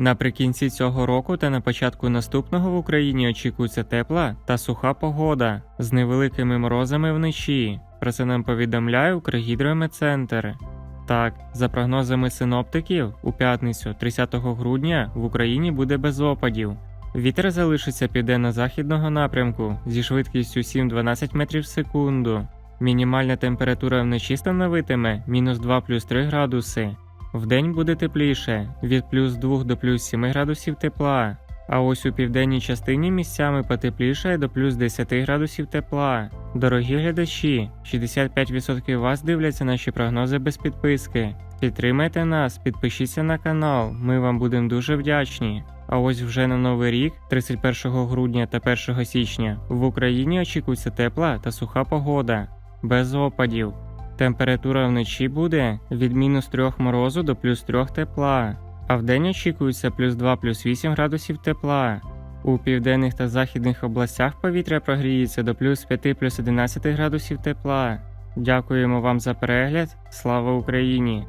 Наприкінці цього року та на початку наступного в Україні очікується тепла та суха погода з невеликими морозами вночі. Про це нам повідомляє Укргідрометцентр. Так, за прогнозами синоптиків, у п'ятницю, 30 грудня, в Україні буде без опадів. Вітер залишиться південно-західного напрямку зі швидкістю 7-12 метрів в секунду. Мінімальна температура вночі становитиме мінус 2 плюс 3 градуси. Вдень буде тепліше від плюс 2 до плюс 7 градусів тепла. А ось у південній частині місцями потеплішає до плюс 10 градусів тепла. Дорогі глядачі, 65% вас дивляться наші прогнози без підписки. Підтримайте нас, підпишіться на канал, ми вам будемо дуже вдячні. А ось вже на новий рік, 31 грудня та 1 січня, в Україні очікується тепла та суха погода, без опадів. Температура вночі буде від мінус 3 морозу до плюс 3 тепла, а вдень очікується плюс 2 плюс 8 градусів тепла. У південних та західних областях повітря прогріється до плюс 5 плюс 11 градусів тепла. Дякуємо вам за перегляд. Слава Україні!